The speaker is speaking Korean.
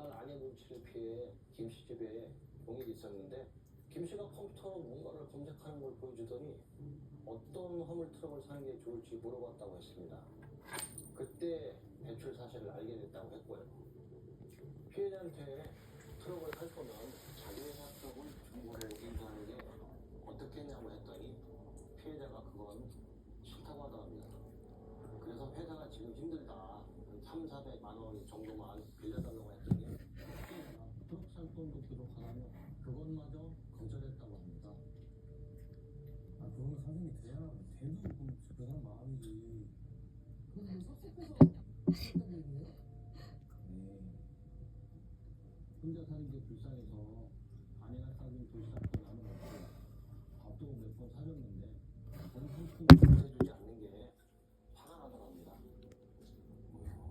그날 아내 눈치를 피해 김씨 집에 공일이 있었는데 김 씨가 컴퓨터로 뭔가를 검색하는 걸 보여주더니 어떤 화물 트럭을 사는 게 좋을지 물어봤다고 했습니다. 그때 대출 사실을 알게 됐다고 했고요. 피해자한테 트럭을 살 거면 자기 회사 트럭을 중고로 인도하는 게 어떻겠냐고 했더니 피해자가 그건 싫다고 하더랍니다. 그래서 회사가 지금 힘들다. 한 3, 400만 원 정도만 아, 그런 사정이 그냥 돼도 그건 불편한 마음이지. 그건 섭섭해서 그랬던 거예요? 네. 혼자 사는 게 불쌍해서